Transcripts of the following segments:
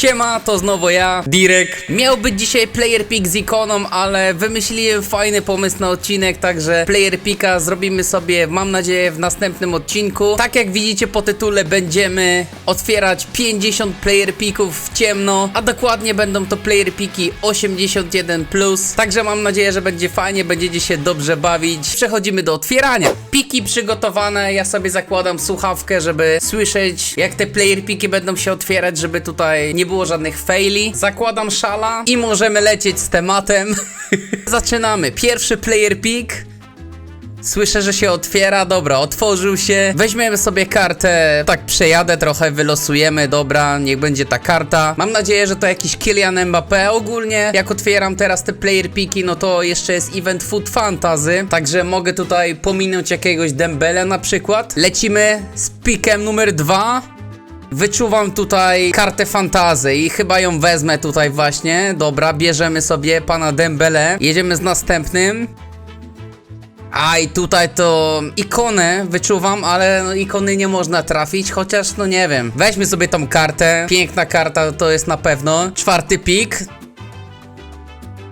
Siema, to znowu ja, Direk. Miał być dzisiaj player pick z ikoną, ale wymyśliłem fajny pomysł na odcinek, także player picka zrobimy sobie, mam nadzieję, w następnym odcinku. Tak jak widzicie po tytule, będziemy otwierać 50 player picków w ciemno, a dokładnie będą to player piki 81+. Także mam nadzieję, że będzie fajnie, będziecie się dobrze bawić. Przechodzimy do otwierania. Piki przygotowane, ja sobie zakładam słuchawkę, żeby słyszeć, jak te player piki będą się otwierać, żeby tutaj nie było żadnych faili. Zakładam szala i możemy lecieć z tematem. Zaczynamy. Pierwszy player pick. Słyszę, że się otwiera, dobra, otworzył się. Weźmiemy sobie kartę, tak przejadę trochę, wylosujemy, dobra, niech będzie ta karta. Mam nadzieję, że to jakiś Kylian Mbappé. Ogólnie, jak otwieram teraz te player piki, no to jeszcze jest event Food Fantasy, także mogę tutaj pominąć jakiegoś Dembele na przykład. Lecimy z pikiem numer dwa. Wyczuwam tutaj kartę fantazy i chyba ją wezmę tutaj właśnie. Dobra, bierzemy sobie pana Dembele. Jedziemy z następnym. A i tutaj to ikonę wyczuwam, ale no, ikony nie można trafić, chociaż no nie wiem. Weźmy sobie tą kartę. Piękna karta to jest na pewno. Czwarty pik.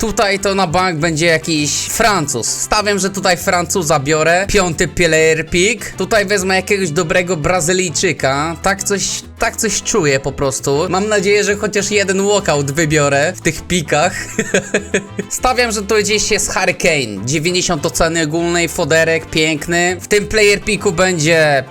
Tutaj to na bank będzie jakiś Francuz. Stawiam, że tutaj Francuza biorę. Piąty player pick. Tutaj wezmę jakiegoś dobrego Brazylijczyka. Tak coś, tak coś czuję po prostu. Mam nadzieję, że chociaż jeden walkout wybiorę w tych pikach. Stawiam, że to gdzieś jest Hurricane. 90 oceny ogólnej, foderek, piękny. W tym player picku będzie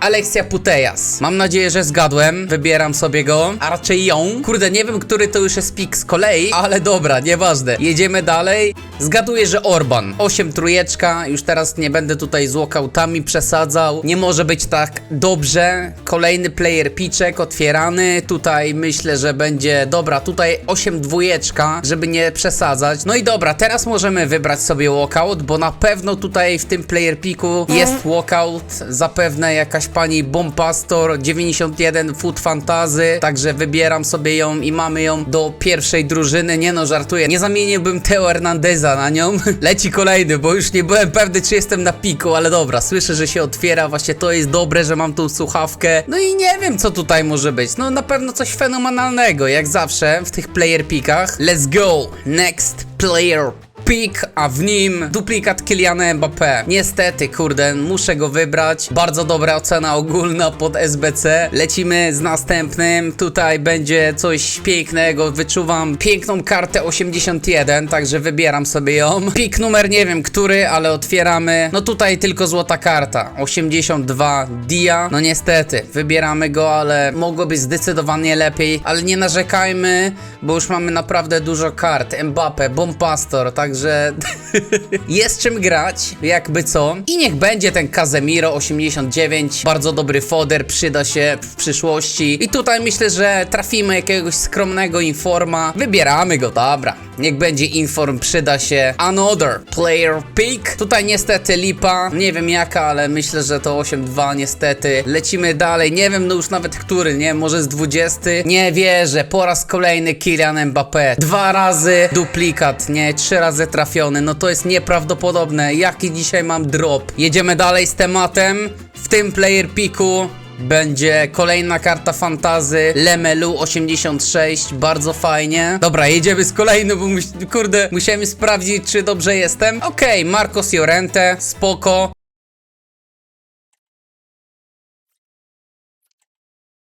Alexia Putejas. Mam nadzieję, że zgadłem. Wybieram sobie go. A raczej ją. Kurde, nie wiem, który to już jest pik z kolei, ale dobra, nieważne. Jedziemy dalej. Zgaduję, że Orban. 8 trójeczka. Już teraz nie będę tutaj z walkoutami przesadzał. Nie może być tak dobrze. Kolejny player piczek otwierany. Tutaj myślę, że będzie... Dobra, tutaj 8 dwójeczka, żeby nie przesadzać. No i dobra, teraz możemy wybrać sobie walkout, bo na pewno tutaj w tym player piku jest walkout. Zapewne jakaś pani Bombastor 91 Food Fantazy, także wybieram sobie ją i mamy ją do pierwszej drużyny. Nie no, żartuję. Nie zamieniłbym Teo Hernandeza na nią. Leci kolejny, bo już nie byłem pewny, czy jestem na piku, ale dobra, słyszę, że się otwiera. Właśnie to jest dobre, że mam tą słuchawkę. No i nie wiem, co tutaj może być. No na pewno coś fenomenalnego, jak zawsze w tych player pikach. Let's go! Next player Pik, a w nim duplikat Kyliana Mbappé. Niestety, kurde, muszę go wybrać. Bardzo dobra ocena ogólna pod SBC. Lecimy z następnym. Tutaj będzie coś pięknego. Wyczuwam piękną kartę 81, także wybieram sobie ją. Pik numer nie wiem który, ale otwieramy. No tutaj tylko złota karta. 82 Dia. No niestety, wybieramy go, ale mogło być zdecydowanie lepiej. Ale nie narzekajmy, bo już mamy naprawdę dużo kart. Mbappé, Bombastor, także jest czym grać, jakby co. I niech będzie ten Casemiro 89, bardzo dobry foder, przyda się w przyszłości. I tutaj myślę, że trafimy jakiegoś skromnego informa. Wybieramy go, dobra. Niech będzie inform, przyda się. Another player pick. Tutaj niestety lipa, nie wiem jaka, ale myślę, że to 8-2 niestety. Lecimy dalej, nie wiem no już nawet który, nie? Może z 20? Nie wierzę, po raz kolejny Kylian Mbappé. Dwa razy duplikat, nie? Trzy razy trafiony, no to jest nieprawdopodobne. Jaki dzisiaj mam drop? Jedziemy dalej z tematem. W tym player picku będzie kolejna karta fantazy Lemelu 86, bardzo fajnie. Dobra, jedziemy z kolejną, bo mus kurde, musiałem sprawdzić, czy dobrze jestem. Okej, Marcos Llorente, spoko.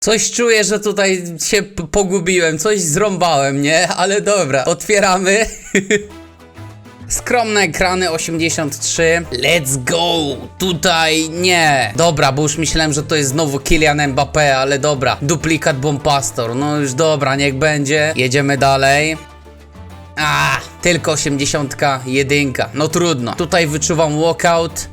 Coś czuję, że tutaj się pogubiłem, coś zrąbałem, nie? Ale dobra, otwieramy. Skromne ekrany 83. Let's go! Tutaj nie. Dobra, bo już myślałem, że to jest znowu Kylian Mbappé, ale dobra. Duplikat Bombastor. No już dobra, niech będzie. Jedziemy dalej. A, tylko 81. No trudno. Tutaj wyczuwam walkout.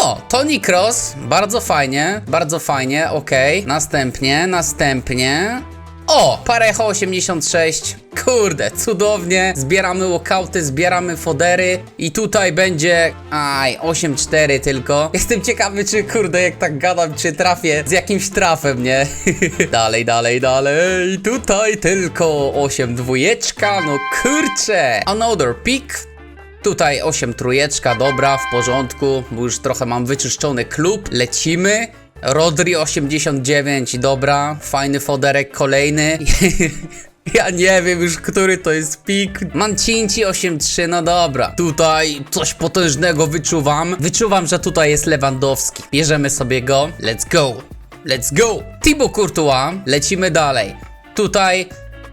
O, Tony Cross, bardzo fajnie, bardzo fajnie, okej. Następnie, następnie. O, Parejo 86. Kurde, cudownie. Zbieramy walkouty, zbieramy fodery i tutaj będzie... Aj, 8-4 tylko. Jestem ciekawy, czy kurde, jak tak gadam, czy trafię z jakimś trafem, nie? dalej, dalej, dalej. Tutaj tylko 8 dwójeczka, no kurcze. Another pick. Tutaj 8 trójeczka, dobra, w porządku, bo już trochę mam wyczyszczony klub. Lecimy. Rodri 89, dobra, fajny foderek kolejny. Ja nie wiem już, który to jest pik. Mancinci 8-3, no dobra. Tutaj coś potężnego wyczuwam. Wyczuwam, że tutaj jest Lewandowski. Bierzemy sobie go. Let's go. Let's go. Thibaut Courtois. Lecimy dalej. Tutaj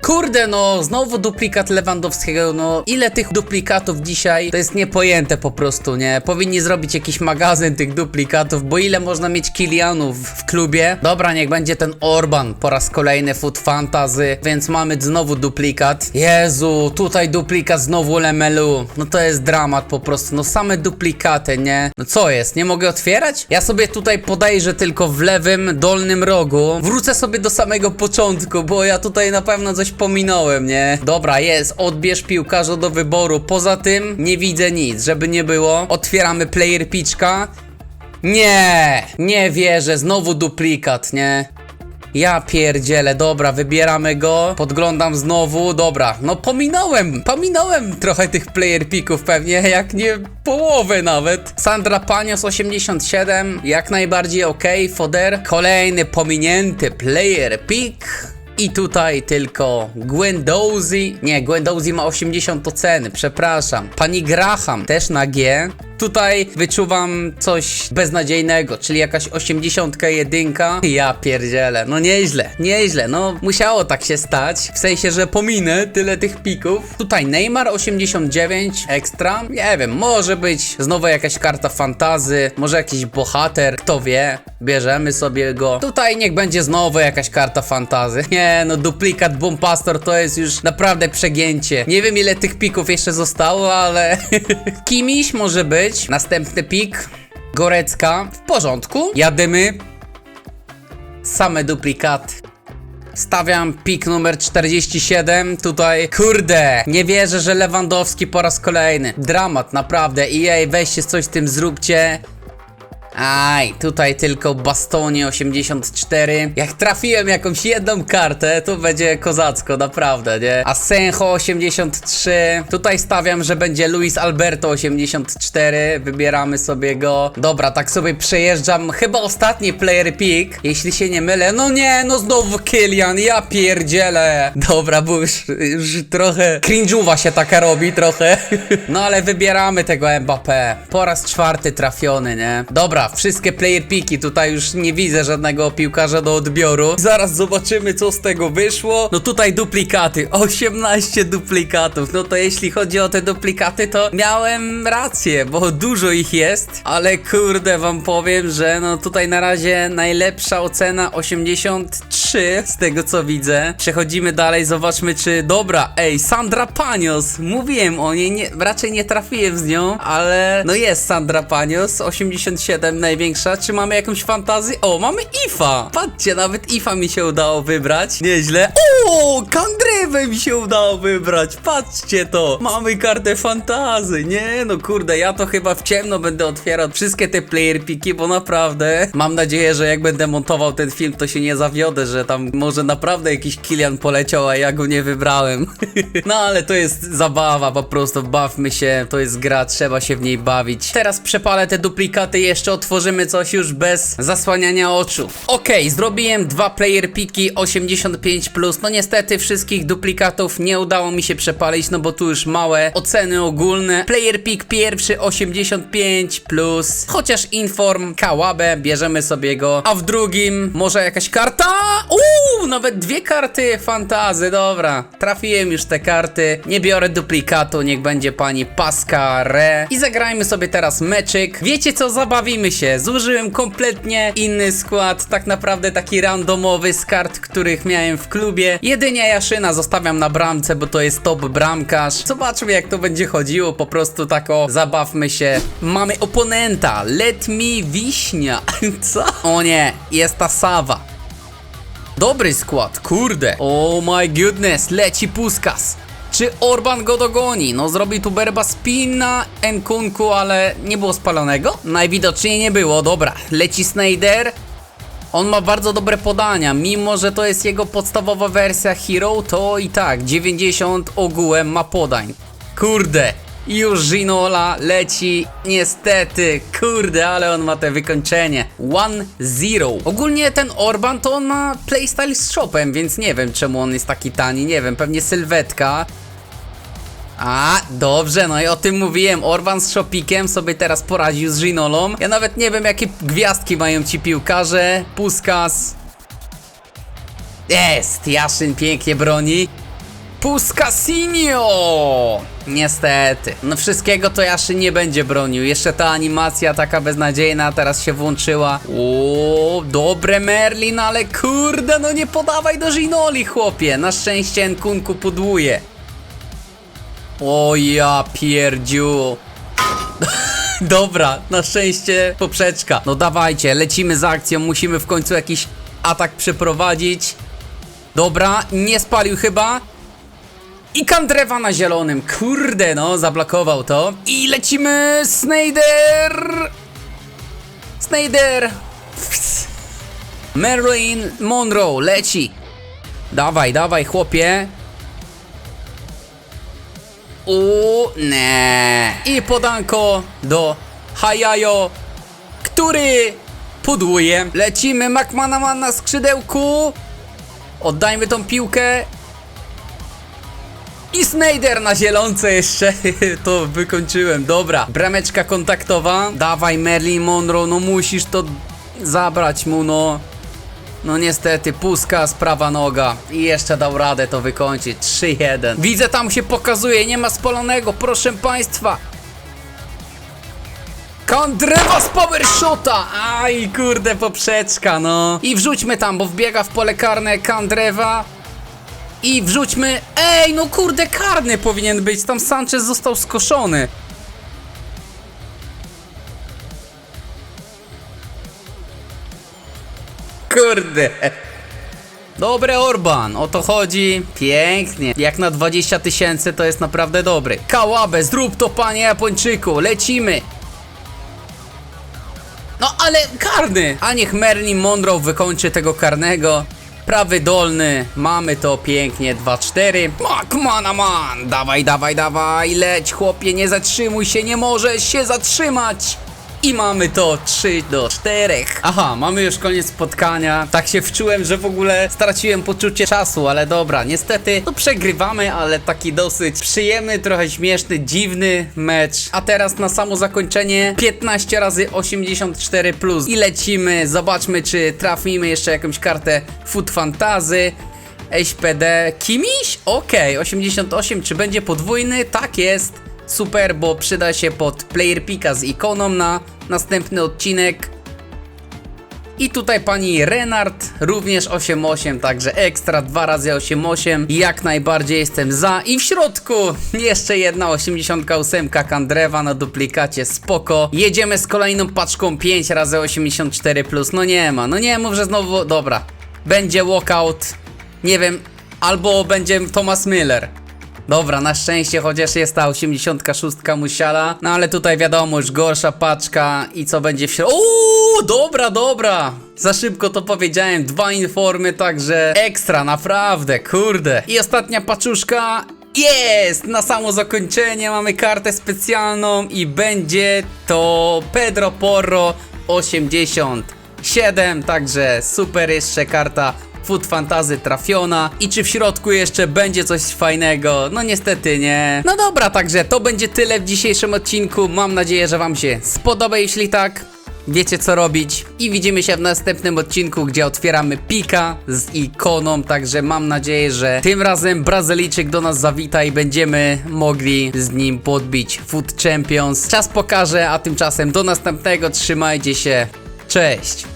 Kurde, no, znowu duplikat Lewandowskiego, no, ile tych duplikatów dzisiaj, to jest niepojęte po prostu, nie? Powinni zrobić jakiś magazyn tych duplikatów, bo ile można mieć Kilianów w klubie? Dobra, niech będzie ten Orban po raz kolejny Food Fantasy, więc mamy znowu duplikat. Jezu, tutaj duplikat znowu Lemelu, no to jest dramat po prostu, no same duplikaty, nie? No co jest, nie mogę otwierać? Ja sobie tutaj podejrzę tylko w lewym dolnym rogu, wrócę sobie do samego początku, bo ja tutaj na pewno coś pominąłem, nie? Dobra, jest, odbierz piłkarza do wyboru. Poza tym nie widzę nic, żeby nie było. Otwieramy player pitchka. Nie, nie wierzę, znowu duplikat, nie? Ja pierdzielę, dobra, wybieramy go, podglądam znowu, dobra, no pominąłem, pominąłem trochę tych player picków pewnie, jak nie połowę nawet. Sandra Panios 87, jak najbardziej ok, foder. Kolejny pominięty player pick. I tutaj tylko Gwendouzi, nie, Gwendouzi ma 80 oceny, przepraszam. Pani Graham też na G. Tutaj wyczuwam coś beznadziejnego, czyli jakaś 81. Ja pierdzielę, no nieźle, nieźle, no musiało tak się stać. W sensie, że pominę tyle tych pików. Tutaj Neymar 89 ekstra, nie wiem, może być znowu jakaś karta fantazy, może jakiś bohater, kto wie. Bierzemy sobie go. Tutaj niech będzie znowu jakaś karta fantazy. Nie, no duplikat Bombastor to jest już naprawdę przegięcie. Nie wiem ile tych pików jeszcze zostało, ale kimiś może być. Następny pik. Gorecka. W porządku. Jadymy. Same duplikaty. Stawiam pik numer 47. Tutaj, kurde, nie wierzę, że Lewandowski po raz kolejny. Dramat, naprawdę. EA, weźcie coś z tym, zróbcie. Aj, tutaj tylko Bastonie 84. Jak trafiłem jakąś jedną kartę, to będzie kozacko, naprawdę, nie? Asenjo 83. Tutaj stawiam, że będzie Luis Alberto 84. Wybieramy sobie go. Dobra, tak sobie przejeżdżam. Chyba ostatni player pick, jeśli się nie mylę. No nie, no znowu Kylian, ja pierdzielę. Dobra, bo już, już trochę cringe'uwa się taka robi, trochę. No ale wybieramy tego Mbappé. Po raz czwarty trafiony, nie? Dobra, wszystkie player piki, tutaj już nie widzę żadnego piłkarza do odbioru. Zaraz zobaczymy, co z tego wyszło. No tutaj duplikaty, 18 duplikatów. No to jeśli chodzi o te duplikaty, to miałem rację, bo dużo ich jest. Ale kurde, wam powiem, że no tutaj na razie najlepsza ocena 83 z tego co widzę. Przechodzimy dalej, zobaczmy czy... Dobra, ej, Sandra Panios. Mówiłem o niej, nie, raczej nie trafiłem z nią, ale no jest Sandra Panios, 87 największa. Czy mamy jakąś fantazję? O, mamy IFA! Patrzcie, nawet IFA mi się udało wybrać. Nieźle. O, Kandrywę mi się udało wybrać. Patrzcie to. Mamy kartę fantazy. Nie, no kurde, ja to chyba w ciemno będę otwierał wszystkie te player piki, bo naprawdę mam nadzieję, że jak będę montował ten film, to się nie zawiodę, że tam może naprawdę jakiś Kilian poleciał, a ja go nie wybrałem. no ale to jest zabawa, po prostu bawmy się, to jest gra, trzeba się w niej bawić. Teraz przepalę te duplikaty, jeszcze otworzymy coś już bez zasłaniania oczu. Okej, zrobiłem dwa player piki 85+, plus. no niestety wszystkich duplikatów nie udało mi się przepalić, no bo tu już małe oceny ogólne. Player pick pierwszy 85+, plus. chociaż inform Kałabę, bierzemy sobie go, a w drugim może jakaś karta? Uuu, nawet dwie karty fantazy, dobra. Trafiłem już te karty, nie biorę duplikatu, niech będzie pani Pascare. I zagrajmy sobie teraz meczyk. Wiecie co, zabawimy się. Zużyłem kompletnie inny skład, tak naprawdę taki randomowy z kart, których miałem w klubie. Jedynie Jaszyna zostawiam na bramce, bo to jest top bramkarz. Zobaczmy jak to będzie chodziło, po prostu tak o, zabawmy się. Mamy oponenta, let me wiśnia. Co? O nie, jest ta Sawa. Dobry skład, kurde. Oh my goodness, leci Puskas. Czy Orban go dogoni? No zrobił tu berba spin na Nkunku, ale nie było spalonego? Najwidoczniej nie było, dobra. Leci Snyder. On ma bardzo dobre podania, mimo że to jest jego podstawowa wersja Hero, to i tak 90 ogółem ma podań. Kurde, już Ginola leci. Niestety, kurde, ale on ma te wykończenie. 1-0. Ogólnie ten Orban to on ma playstyle z shopem, więc nie wiem czemu on jest taki tani. Nie wiem, pewnie sylwetka. A, dobrze, no i o tym mówiłem. Orban z Shopikiem sobie teraz poradził z Ginolą. Ja nawet nie wiem, jakie gwiazdki mają ci piłkarze. Puskas. Jest! Jaszyn pięknie broni. Puskasinio! Niestety. No wszystkiego to Jaszyn nie będzie bronił. Jeszcze ta animacja taka beznadziejna teraz się włączyła. O, dobre Merlin, ale kurde, no nie podawaj do Ginoli, chłopie. Na szczęście Nkunku pudłuje. O ja pierdziu. Dobra, na szczęście poprzeczka. No dawajcie, lecimy z akcją, musimy w końcu jakiś atak przeprowadzić. Dobra, nie spalił chyba. I Kandrewa na zielonym. Kurde, no, zablokował to. I lecimy Snyder. Snyder. Marilyn Monroe leci. Dawaj, dawaj, chłopie. U nie. I podanko do Hayayo, który pudłuje. Lecimy McManaman na skrzydełku. Oddajmy tą piłkę. I Snyder na zielonce jeszcze. to wykończyłem. Dobra. Brameczka kontaktowa. Dawaj Merlin Monroe, no musisz to zabrać mu, no. No niestety, puska, prawa noga. I jeszcze dał radę to wykończyć. 3-1. Widzę, tam się pokazuje, nie ma spalonego, proszę państwa. Kandrewa z power shota! Aj, kurde, poprzeczka, no. I wrzućmy tam, bo wbiega w pole karne Kandrewa. I wrzućmy... Ej, no kurde, karny powinien być. Tam Sanchez został skoszony. Kurde. Dobre Orban, o to chodzi. Pięknie. Jak na 20 tysięcy to jest naprawdę dobry. Kałabe, zrób to panie Japończyku, lecimy. No ale karny! A niech Merlin Monroe wykończy tego karnego. Prawy dolny, mamy to pięknie, 2-4. McManaman, dawaj, dawaj, dawaj, leć chłopie, nie zatrzymuj się, nie możesz się zatrzymać. I mamy to 3 do 4. Aha, mamy już koniec spotkania. Tak się wczułem, że w ogóle straciłem poczucie czasu, ale dobra, niestety no przegrywamy, ale taki dosyć przyjemny, trochę śmieszny, dziwny mecz. A teraz na samo zakończenie 15 razy 84 plus i lecimy. Zobaczmy, czy trafimy jeszcze jakąś kartę Food Fantazy. SPD Kimiś? Okej, 88, czy będzie podwójny? Tak jest. Super, bo przyda się pod player pika z ikoną na następny odcinek. I tutaj pani Renard również 8-8, także ekstra 2 razy 8-8. Jak najbardziej jestem za. I w środku jeszcze jedna 88 Kandrewa na duplikacie, spoko. Jedziemy z kolejną paczką 5 razy 84 plus. No nie ma, no nie mów, że znowu. Dobra. Będzie walkout. Nie wiem, albo będzie Thomas Miller. Dobra, na szczęście chociaż jest ta 86 musiala. No ale tutaj wiadomo, już gorsza paczka i co będzie w środku. Uuu, dobra, dobra. Za szybko to powiedziałem. Dwa informy, także ekstra, naprawdę, kurde. I ostatnia paczuszka. Jest! Na samo zakończenie mamy kartę specjalną i będzie to Pedro Porro 87, także super jeszcze karta Food Fantazy trafiona i czy w środku jeszcze będzie coś fajnego? No niestety nie. No dobra, także to będzie tyle w dzisiejszym odcinku. Mam nadzieję, że wam się spodoba, jeśli tak. Wiecie co robić i widzimy się w następnym odcinku, gdzie otwieramy pika z ikoną, także mam nadzieję, że tym razem Brazylijczyk do nas zawita i będziemy mogli z nim podbić Food Champions. Czas pokaże, a tymczasem do następnego, trzymajcie się, cześć!